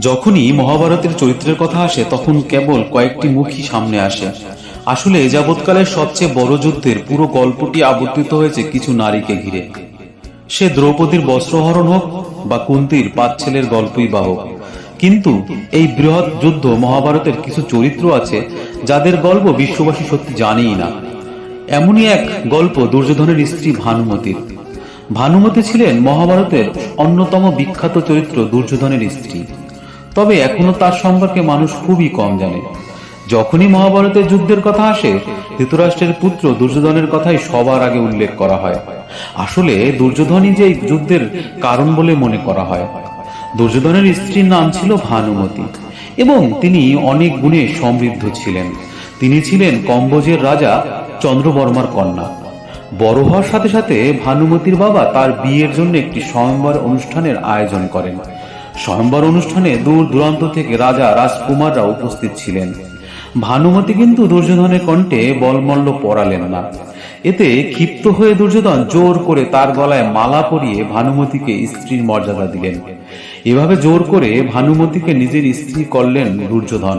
যখনই মহাভারতের চরিত্রের কথা আসে, তখন কেবল কয়েকটি মুখই সামনে আসে। আসলে যাবৎকালের সবচেয়ে বড় যুদ্ধের পুরো গল্পটি আবর্তিত হয়েছে কিছু নারীকে ঘিরে। সে দ্রৌপদীর বস্ত্রহরণ হোক বা কুন্তির পাঁচ ছেলের গল্পই বা হোক। কিন্তু এই বৃহৎ যুদ্ধ মহাভারতের কিছু চরিত্র আছে, যাদের গল্প বিশ্ববাসী সত্যি জানেই না। এমনই এক গল্প দুর্যোধনের স্ত্রী ভানুমতির। ভানুমতি ছিলেন মহাভারতের অন্যতম বিখ্যাত চরিত্র দুর্যোধনের স্ত্রী। তবে এখনও তার সম্পর্কে মানুষ খুবই কম জানে। যখনই মহাভারতের যুদ্ধের কথা আসে, ধৃতরাষ্ট্রের পুত্র দুর্যোধনের কথাই সবার আগে উল্লেখ করা হয়। আসলে দুর্যোধনই যে যুদ্ধের কারণ বলে মনে করা হয়। দুর্যোধনের স্ত্রীর নাম ছিল ভানুমতি এবং তিনি অনেক গুণে সমৃদ্ধ ছিলেন। তিনি ছিলেন কম্বোজের রাজা চন্দ্রবর্মার কন্যা। বড় হওয়ার সাথে সাথে ভানুমতির বাবা তার বিয়ের জন্য একটি স্বয়ংবর অনুষ্ঠানের আয়োজন করেন। স্বয়ংবর অনুষ্ঠানে দূর দূরান্ত থেকে রাজা রাজকুমাররা উপস্থিত ছিলেন। ভানুমতি কিন্তু দুর্যোধনের কণ্ঠে বলমল্ল পড়ালেন না। এতে ক্ষিপ্ত হয়ে দুর্যোধন জোর করে তার গলায় মালা পরিয়ে ভানুমতিকে স্ত্রীর মর্যাদা দিলেন। এভাবে জোর করে ভানুমতিকে নিজের স্ত্রী করলেন দুর্যোধন।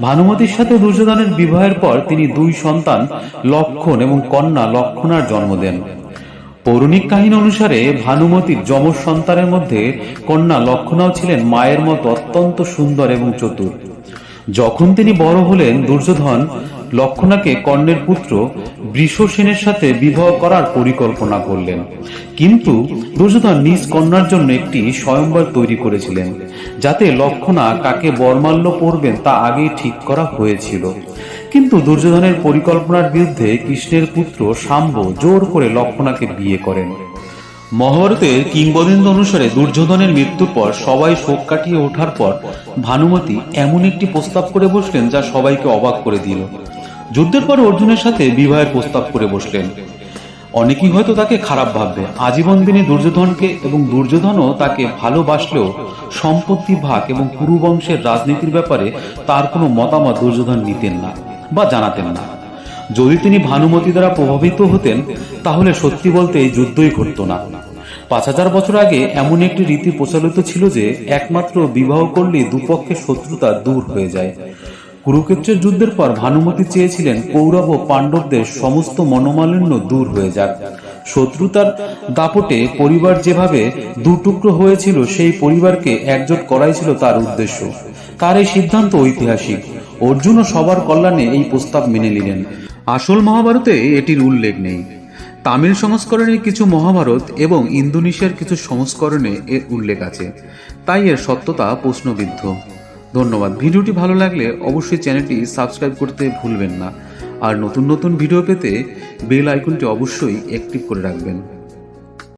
ভানুমতির সাথে দুর্যোধনের বিবাহের পর তিনি দুই সন্তান, লক্ষণ এবং কন্যা লক্ষণার জন্ম দেন। পৌরাণিক কাহিনী অনুসারে ভানুমতির যমজ সন্তানের মধ্যে কন্যা লক্ষণাও ছিলেন মায়ের মতো অত্যন্ত সুন্দর এবং চতুর। যখন তিনি বড় হলেন, দুর্যোধন লক্ষণাকে কর্ণের পুত্র বৃষসেনের সাথে বিবাহ করার পরিকল্পনা করলেন। কিন্তু দুর্যোধন নিজ কন্যার জন্য একটি স্বয়ংবর তৈরি করেছিলেন, যাতে লক্ষণা কাকে বরমাল্য পড়বেন তা আগেই ঠিক করা হয়েছিল। কিন্তু দুর্যোধনের পরিকল্পনার বিরুদ্ধে কৃষ্ণের পুত্র শাম্ব জোর করে লক্ষণাকে বিয়ে করেন। মহাভারতের কিংবদন্তি অনুসারে দুর্যোধনের মৃত্যুর পর সবাই শোক কাটিয়ে ওঠার পর ভানুমতি এমন একটি প্রস্তাব করে বসলেন যা সবাইকে অবাক করে দিল। যুদ্ধের পর অর্জুনের সাথে বিবাহের প্রস্তাব করে বসলেন। অনেকেই হয়তো তাকে খারাপ ভাববে। আজীবন দিনে দুর্যোধনকে এবং দুর্যোধনও তাকে ভালোবাসলেও সম্পত্তি ভাগ এবং কুরুবংশের রাজনীতির ব্যাপারে তার কোনো মতামত দুর্যোধন নিতেন না বা জানাতেন না। যদি তিনি ভানুমতি দ্বারা প্রভাবিত হতেন, তাহলে সত্যি বলতে এই যুদ্ধই ঘটতো না। পাঁচ হাজার বছর আগে এমন একটি রীতি প্রচলিত ছিল যে, একমাত্র বিবাহ করলেই দুপক্ষের শত্রুতা দূর হয়ে যায়। কুরুক্ষেত্রের যুদ্ধের পর ভানুমতি চেয়েছিলেন কৌরব ও পাণ্ডবদের সমস্ত মনোমালিন্য দূর হয়ে যাক। শত্রুতার দাপটে পরিবার যেভাবে দুটুকরো হয়েছিল, সেই পরিবারকে একজোট করাই ছিল তার উদ্দেশ্য। তার এই সিদ্ধান্ত ঐতিহাসিক। অর্জুনও সবার কল্যাণে এই প্রস্তাব মেনে নিলেন। আসল মহাভারতে এটির উল্লেখ নেই। তামিল সংস্করণে কিছু মহাভারত এবং ইন্দোনেশিয়ার কিছু সংস্করণে এর উল্লেখ আছে। তাই এর সত্যতা প্রশ্নবিদ্ধ। ধন্যবাদ। ভিডিওটি ভালো লাগলে অবশ্যই চ্যানেলটি সাবস্ক্রাইব করতে ভুলবেন না। আর নতুন নতুন ভিডিও পেতে বেল আইকনটি অবশ্যই অ্যাক্টিভ করে রাখবেন।